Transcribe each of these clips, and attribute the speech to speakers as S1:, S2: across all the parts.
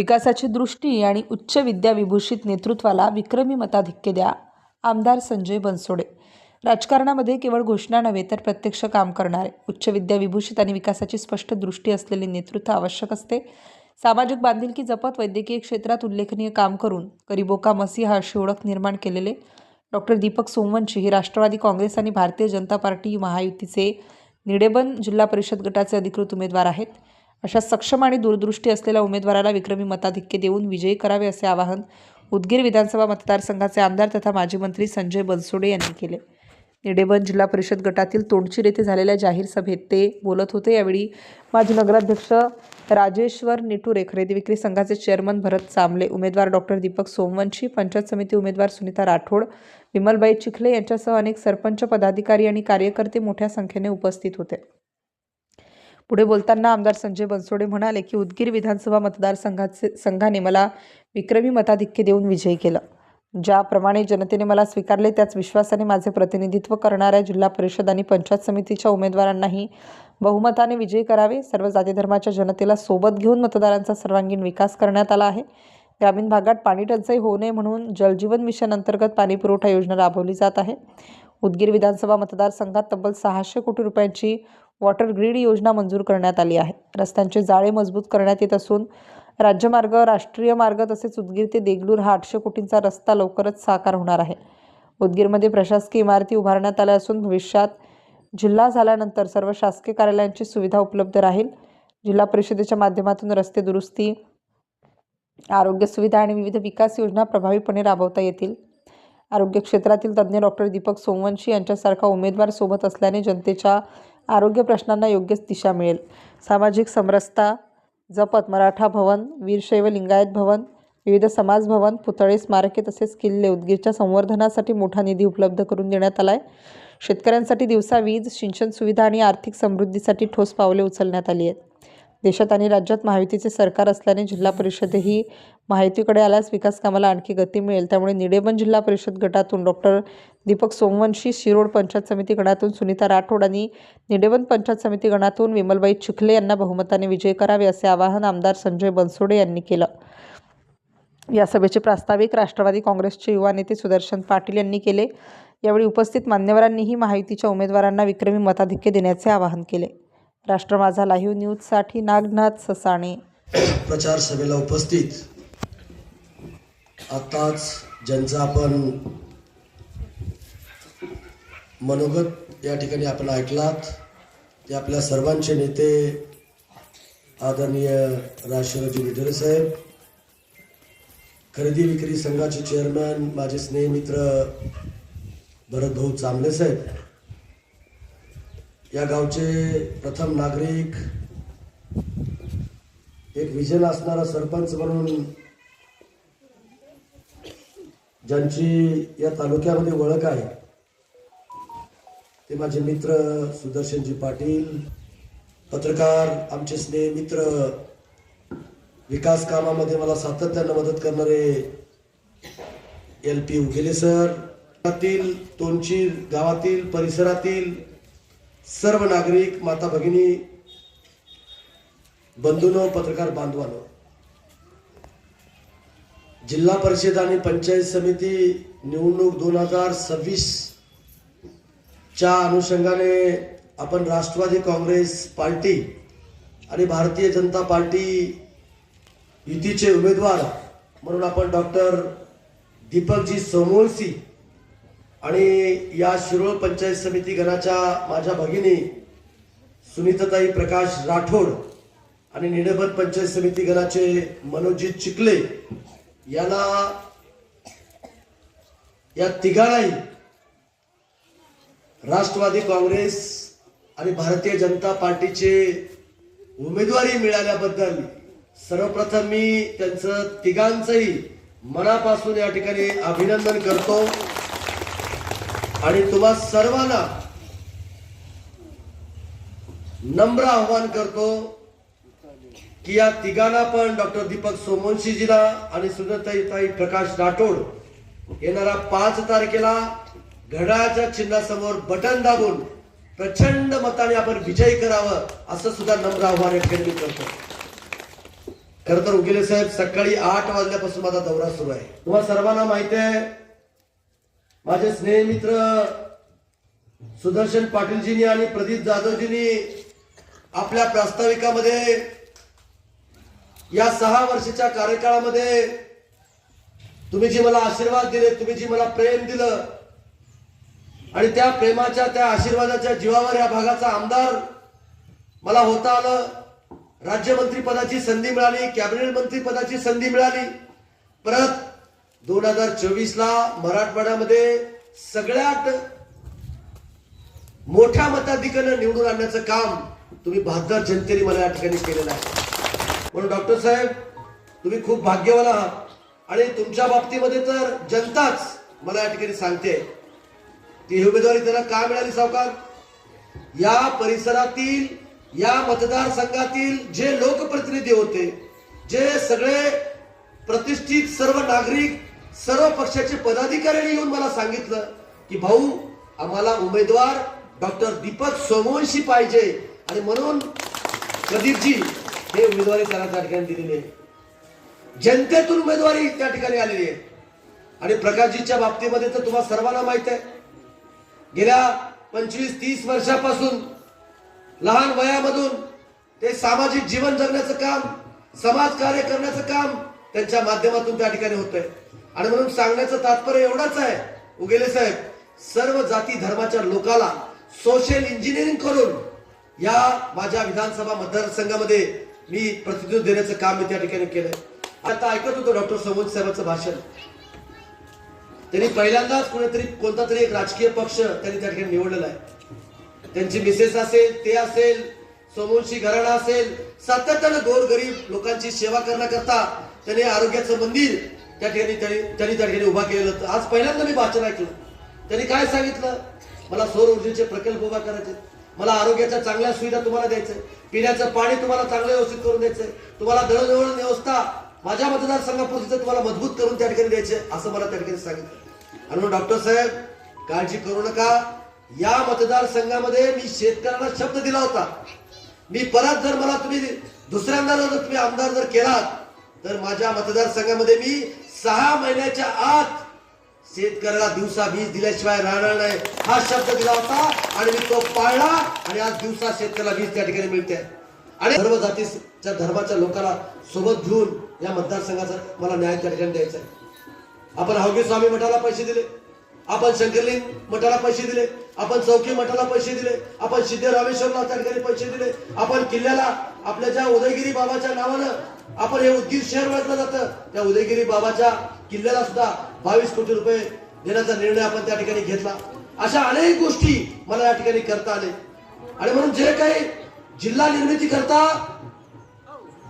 S1: विकासाची दृष्टी आणि उच्च विद्याविभूषित नेतृत्वाला विक्रमी मताधिक्य द्या. आमदार संजय बनसोडे. राजकारणामध्ये केवळ घोषणा नव्हे तर प्रत्यक्ष काम करणारे. उच्च विद्याविभूषित आणि विकासाची स्पष्ट दृष्टी असलेले नेतृत्व आवश्यक असते. सामाजिक बांधिलकी जपत वैद्यकीय क्षेत्रात उल्लेखनीय काम करून करिबोका मसीहा अशी ओळख निर्माण केलेले. डॉक्टर दीपक सोमवंशी हे राष्ट्रवादी काँग्रेस आणि भारतीय जनता पार्टी महायुतीचे निडेबन जिल्हा परिषद गटाचे अधिकृत उमेदवार आहेत. अशा सक्षम आणि दूरदृष्टी असलेल्या उमेदवाराला विक्रमी मताधिक्य देऊन विजयी करावे असे आवाहन उदगीर विधानसभा मतदारसंघाचे आमदार तथा माजी मंत्री संजय बनसोडे यांनी केले. निडेबन जिल्हा परिषद गटातील तोंडशीर येथे झालेल्या जाहीर सभेत ते बोलत होते. यावेळी माजी नगराध्यक्ष राजेश्वर निटुरे खरेदी विक्री संघाचे चेअरमन भरत चांबले उमेदवार डॉक्टर दीपक सोमवंशी पंचायत समिती उमेदवार सुनीता राठोड विमलबाई चिखले यांच्यासह अनेक सरपंच पदाधिकारी आणि कार्यकर्ते मोठ्या संख्येने उपस्थित होते. पुढे बोलताना आमदार संजय बनसोडे म्हणाले की उदगीर विधानसभा मतदारसंघाचे संघाने मला विक्रमी मताधिक्य देऊन विजयी केलं. ज्याप्रमाणे जनतेने मला स्वीकारले त्याच विश्वासाने माझे प्रतिनिधित्व करणाऱ्या जिल्हा परिषद आणि पंचायत समितीच्या उमेदवारांनाही बहुमताने विजयी करावे. सर्व जाती धर्माच्या जनतेला सोबत घेऊन मतदारांचा सर्वांगीण विकास करण्यात आला आहे. ग्रामीण भागात पाणी टंचाई होऊ नये म्हणून जलजीवन मिशन अंतर्गत पाणीपुरवठा योजना राबवली जात आहे. उदगीर विधानसभा मतदारसंघात तब्बल सहाशे कोटी रुपयांची वॉटर ग्रीड योजना मंजूर करण्यात आली आहे. रस्त्यांचे जाळे मजबूत करण्यात येत असून राज्यमार्ग राष्ट्रीय मार्ग तसेच उदगीर ते देगलूर हा आठशे कोटींचा रस्ता लवकरच साकार होणार आहे. उदगीरमध्ये प्रशासकीय इमारती उभारण्यात आल्या असून भविष्यात जिल्हा झाल्यानंतर सर्व शासकीय कार्यालयांची सुविधा उपलब्ध राहील. जिल्हा परिषदेच्या माध्यमातून रस्ते दुरुस्ती आरोग्य सुविधा आणि विविध विकास योजना प्रभावीपणे राबवता येतील. आरोग्य क्षेत्रातील तज्ज्ञ डॉक्टर दीपक सोमवंशी यांच्यासारखा उमेदवार सोबत असल्याने जनतेच्या आरोग्य प्रश्नांना योग्य दिशा मिळेल. सामाजिक समरसता जपत मराठा भवन वीरशैव लिंगायत भवन विविध समाज भवन पुतळे स्मारके तसेच किल्ले उदगीरच्या संवर्धनासाठी मोठा निधी उपलब्ध करून देण्यात आला आहे शेतकऱ्यांसाठी दिवसा वीज सिंचन सुविधा आणि आर्थिक समृद्धीसाठी ठोस पावले उचलण्यात आली आहेत. देशात आणि राज्यात महायुतीचे सरकार असल्याने जिल्हा परिषदही महायुतीकडे आल्यास विकास कामाला आणखी गती मिळेल. त्यामुळे निडेबन जिल्हा परिषद गटातून डॉक्टर दीपक सोमवंशी शिरोड पंचायत समिती गणातून सुनीता राठोड आणि निडेबन पंचायत समिती गणातून विमलबाई चिखले यांना बहुमताने विजय करावे असे आवाहन आमदार संजय बनसोडे यांनी केलं. या सभेचे प्रास्ताविक राष्ट्रवादी काँग्रेसचे युवा नेते सुदर्शन पाटील यांनी केले. यावेळी उपस्थित मान्यवरांनीही महायुतीच्या उमेदवारांना विक्रमी मताधिक्य देण्याचे आवाहन केले. राष्ट्र माझा लाईव्ह न्यूजसाठी नागनाथ ससाणे.
S2: प्रचार सभेला उपस्थित. आत्ताच ज्यांचा आपण मनोगत या ठिकाणी आपण ऐकलात ते आपल्या सर्वांचे नेते आदरणीय राजशिवजी विठरे साहेब खरेदी विक्री संघाचे चेअरमॅन माझे स्नेहमित्र भरतभाऊ चांबले साहेब या गावचे प्रथम नागरिक एक विजन असणारा सरपंच म्हणून ज्यांची या तालुक्यामध्ये ओळख आहे ते माझे मित्र सुदर्शनजी पाटील पत्रकार आमचे स्नेह मित्र विकास कामामध्ये मला सातत्यानं मदत करणारे एल पी उगेले सर. गावातील तोंडशीर गावातील परिसरातील सर्व नागरिक माता भगिनी बंधूनो पत्रकार बांधवानो जिल्हा परिषद आणि पंचायत समिती निवडणूक दोन हजार सव्वीसच्या अनुषंगाने आपण राष्ट्रवादी काँग्रेस पार्टी आणि भारतीय जनता पार्टी युतीचे उमेदवार म्हणून आपण डॉक्टर दीपकजी सोमवंशी आणि या शिरोळ पंचायत समिती गणाच्या माझ्या भगिनी सुनीताताई प्रकाश राठोड आणि निडबन पंचायत समिती गणाचे मनोजित चिखले याला या तिघांनाही राष्ट्रवादी काँग्रेस आणि भारतीय जनता पार्टीचे उमेदवारी मिळाल्याबद्दल सर्वप्रथम मी त्यांचं तिघांचंही मनापासून या ठिकाणी अभिनंदन करतो. आणि तुम्हा सर्वांना नम्र आव्हान करतो की या तिघांना पण डॉक्टर दीपक सोमवंशीजीला आणि सुनताई प्रकाश राठोड येणाऱ्या पाच तारखेला घड्याळाच्या चिन्हासमोर बटन दाबून प्रचंड मताने आपण विजयी करावं असं सुद्धा नम्र आव्हान या मी करतो. खर तर उगेले साहेब सकाळी आठ वाजल्यापासून माझा दौरा सुरू आहे. तुम्हाला सर्वांना माहिती आहे माझे स्नेहमित्र सुदर्शन पाटीलजींनी आणि प्रदीप जाधवजींनी आपल्या प्रास्ताविकामध्ये या सहा वर्षाच्या कार्यकाळामध्ये तुम्ही जी मला आशीर्वाद दिले तुम्ही जी मला प्रेम दिलं आणि त्या प्रेमाच्या त्या आशीर्वादाच्या जीवावर या भागाचा आमदार मला होता आलं. राज्यमंत्री पदाची संधी मिळाली कॅबिनेट मंत्री पदाची संधी मिळाली. परत दोन हजार चोवीस ला मराठवाड्यामध्ये सगळ्यात मोठ्या मताधिकानं निवडून आणण्याचं काम तुम्ही भारतात जनतेने मला या ठिकाणी केलेलं आहे. म्हणून डॉक्टर साहेब तुम्ही खूप भाग्यवान आहात. आणि तुमच्या बाबतीमध्ये तर जनताच मला या ठिकाणी सांगते ती ही उमेदवारी त्याला का मिळाली सावकार? या परिसरातील या मतदारसंघातील जे लोकप्रतिनिधी होते जे सगळे प्रतिष्ठित सर्व नागरिक सर्व पक्षाचे पदाधिकाऱ्यांनी येऊन मला सांगितलं की भाऊ आम्हाला उमेदवार डॉक्टर दीपक सोमवंशी पाहिजे. आणि म्हणून प्रदीपजी हे उमेदवारी त्यांना त्या ठिकाणी दिलेली आहे जनतेतून उमेदवारी त्या ठिकाणी आलेली आहे. आणि प्रकाशजीच्या बाबतीमध्ये तर तुम्हाला सर्वांना माहीत आहे. गेल्या पंचवीस तीस वर्षापासून लहान वयामधून ते सामाजिक जीवन जगण्याचं काम समाज कार्य करण्याचं काम त्यांच्या माध्यमातून त्या ठिकाणी होतंय. आणि म्हणून सांगण्याचं तात्पर्य एवढंच आहे उगेले साहेब सर्व जाती धर्माच्या लोकाला सोशल इंजिनिअरिंग करून या माझ्या विधानसभा मतदारसंघामध्ये मी प्रतिनिधित्व देण्याचं काम मी त्या ठिकाणी केलंय. आता ऐकत होतो डॉक्टर समोद साहेबांचं भाषण. त्यांनी पहिल्यांदाच कुणीतरी कोणता तरी एक राजकीय पक्ष त्यांनी त्या ठिकाणी निवडलेला आहे. त्यांची मिसेस असेल ते असेल सोमोंशी घराणा असेल सातत्यानं गोरगरीब लोकांची सेवा करण्याकरता त्यांनी आरोग्याचं मंदिर त्या ठिकाणी त्यांनी त्या ठिकाणी उभा केलेलं होतं. आज पहिल्यांदा मी भाषण ऐकलं. त्यांनी काय सांगितलं? मला सौर ऊर्जेचे प्रकल्प उभा करायचे. मला आरोग्याच्या चांगल्या सुविधा तुम्हाला द्यायचं. पिण्याचं पाणी तुम्हाला चांगलं व्यवस्थित करून द्यायचं. तुम्हाला दळणवळण व्यवस्था माझ्या मतदारसंघापुरतीचं तुम्हाला मजबूत करून त्या ठिकाणी द्यायचे असं मला त्या ठिकाणी सांगितलं. आणि मग डॉक्टर साहेब काळजी करू नका. या मतदारसंघामध्ये मी शेतकऱ्यांना शब्द दिला होता. मी परत जर मला तुम्ही दुसऱ्यांदा जर तुम्ही आमदार जर केलात तर माझ्या मतदारसंघामध्ये मी सहा महिन्याच्या आत शेतकऱ्याला दिवसा वीज दिल्याशिवाय राहणार नाही. हा शब्द दिला होता आणि मी तो पाळला आणि आज दिवसा शेतकऱ्याला वीज त्या ठिकाणी मिळते. आणि सर्व जातीच्या धर्माच्या लोकांना सोबत घेऊन या मतदारसंघाचा मला न्याय त्या ठिकाणी द्यायचा आहे आपण हवगे स्वामी मठाला पैसे दिले. आपण शंकरलिंग मठाला पैसे दिले आपण चौकी मठाला पैसे दिले आपण सिद्ध रामेश्वरला त्या ठिकाणी पैसे दिले आपण किल्ल्याला आपल्या ज्या उदयगिरी बाबाच्या नावानं आपण हे उदगीर शहर ओळखलं जातं त्या उदयगिरी बाबाच्या किल्ल्याला सुद्धा बावीस कोटी रुपये देण्याचा निर्णय आपण त्या ठिकाणी घेतला. अशा अनेक गोष्टी मला या ठिकाणी करता आले. आणि म्हणून जे काही जिल्हा निर्मिती करता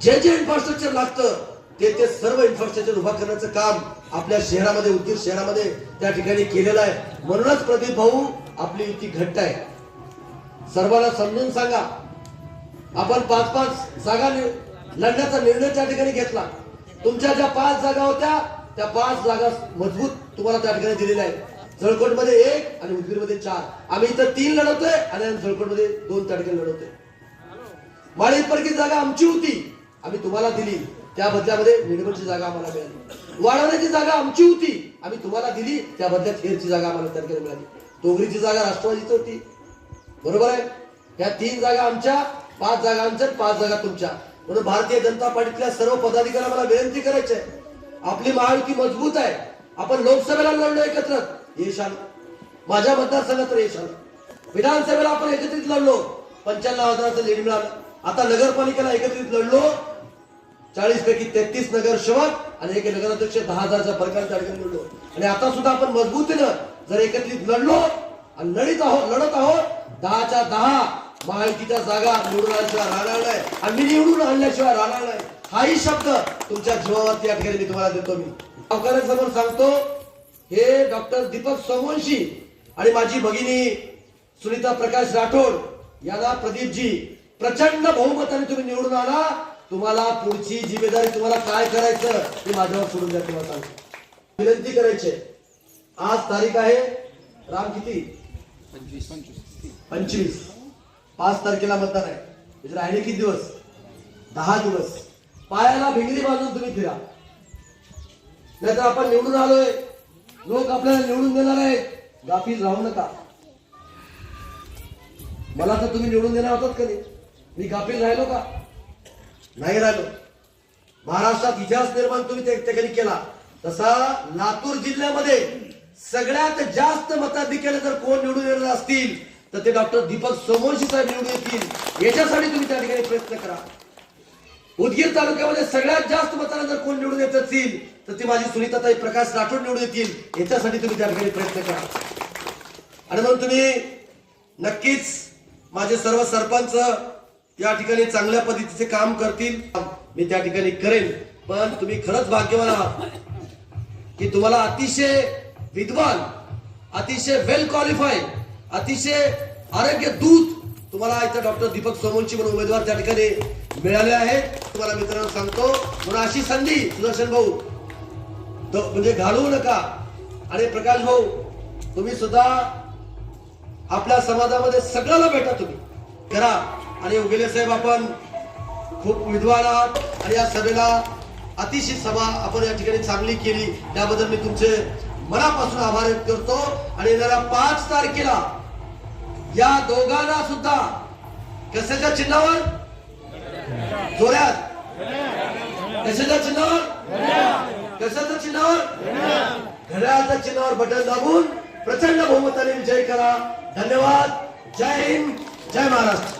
S2: जे जे इन्फ्रास्ट्रक्चर लागतं ते ते सर्व इन्फ्रास्ट्रक्चर उभा करण्याचं काम आपल्या शहरामध्ये उदगीर शहरामध्ये त्या ठिकाणी केलेला आहे. म्हणूनच प्रदीप भाऊ आपली युती घट्ट आहे. सर्वांना समजून सांगा. आपण पाच पाच जागा लढण्याचा निर्णय त्या ठिकाणी घेतला. तुमच्या ज्या पाच जागा होत्या त्या पाच जागा मजबूत तुम्हाला त्या ठिकाणी दिलेल्या आहेत. जळकोटमध्ये एक आणि उदगीरमध्ये चार. आम्ही इथं तीन लढवतोय आणि जळकोटमध्ये दोन त्या ठिकाणी लढवतोय. माळीपरकी जागा आमची होती. आम्ही तुम्हाला दिली. त्या बदल्यामध्ये निडमनची जागा आम्हाला मिळाली. वाढवण्याची जागा आमची होती. आम्ही तुम्हाला दिली. त्या बदल्यात हेरची जागा आम्हाला तारखेला मिळाली. तोगरीची जागा राष्ट्रवादीची होती. बरोबर आहे? या तीन जागा आमच्या पाच जागा आमच्या पाच जागा तुमच्या. म्हणून भारतीय जनता पार्टीतल्या सर्व पदाधिकाऱ्यांना मला विनंती करायची आहे. आपली महायुती मजबूत आहे. आपण लोकसभेला लढलो एकत्र. यश आलं. माझ्या मतदारसंघात यश आलं. विधानसभेला आपण एकत्रित लढलो. पंच्याण्णव हजाराचं लीड मिळालं. आता नगरपालिकेला एकत्रित लढलो. चाळीस पैकी तेहतीस नगरसेवक आणि एक नगराध्यक्ष दहा हजारच्या फरकाने अडकून लढलो आणि आता सुद्धा आपण मजबूतीनं जर एकत्रित लढलो आणि लढीत आहोत लढत आहोत दहाच्या दहा महायुतीच्या जागा निवडून आल्याशिवाय राहणार नाही. आणि निवडून आणल्याशिवाय राहणार नाही. हाही शब्द तुमच्या जीवावरती या ठिकाणी मी तुम्हाला देतो मी. गावकऱ्यांसमोर सांगतो हे डॉक्टर दीपक सोमवंशी आणि माझी भगिनी सुनीता प्रकाश राठोड यांना प्रदीपजी प्रचंड बहुमताने तुम्ही निवडून आला तुम्हाला पुढची जिम्मेदारी तुम्हाला काय करायचं ते माझ्यावर सोडून द्या तुम्हाला सांगतो. विनंती करायची आहे. आज तारीख आहे राम किती? पंचवीस. पाच तारखेला मतदान आहे. म्हणजे राहिले किती दिवस? दहा दिवस. पायाला भिंगरी बांधून तुम्ही फिरा. नाहीतर आपण निवडून आलोय. लोक आपल्याला निवडून देणार आहेत. गाफील राहू नका. मला तर तुम्ही निवडून देणार होतात का नाही? मी गाफील राहिलो का? नाही राहिलो. महाराष्ट्रात इतिहास निर्माण तुम्ही त्या ठिकाणी केला? तसा लातूर जिल्ह्यामध्ये सगळ्यात जास्त मताधिक्याने जर कोण निवडून येणार असतील तर ते डॉक्टर दीपक सोमवंशी साहेब निवडून येतील. याच्यासाठी तुम्ही त्या ठिकाणी प्रयत्न करा. उदगीर तालुक्यामध्ये सगळ्यात जास्त मतांना जर कोण निवडून येत असतील तर ती माझी सुनीताताई प्रकाश राठोड निवडून येतील. याच्यासाठी तुम्ही त्या ठिकाणी प्रयत्न करा. आणि म्हणून तुम्ही नक्कीच माझे सर्व सरपंच या ठिकाणी चांगल्या पद्धतीचे काम करतील. मी त्या ठिकाणी करेन. पण तुम्ही खरंच भाग्यवान आहात की तुम्हाला अतिशय विद्वान अतिशय वेल क्वालिफाईड अतिशय आरोग्य दूत तुम्हाला इथं डॉक्टर दीपक सोमवंशी म्हणून उमेदवार त्या ठिकाणी मिळाले आहेत तुम्हाला मित्रांनो सांगतो म्हणून अशी संधी सुदर्शन भाऊ म्हणजे घालवू नका. आणि प्रकाश भाऊ तुम्ही सुद्धा आपल्या समाजामध्ये सगळ्याला भेटा तुम्ही. करा. आणि उगेले साहेब आपण खूप विद्वान आहात आणि या सभेला अतिशय सभा आपण या ठिकाणी चांगली केली. त्याबद्दल मी तुमचे मनापासून आभार व्यक्त करतो. आणि येणाऱ्या पाच तारखेला या दोघांना सुद्धा कशाच्या चिन्हावर? जोऱ्यात कशाच्या चिन्हावर? कशाच्या चिन्हावर? घड्याळाच्या चिन्हावर बटन दाबून प्रचंड बहुमताने विजय करा. धन्यवाद. जय हिंद. जय महाराष्ट्र.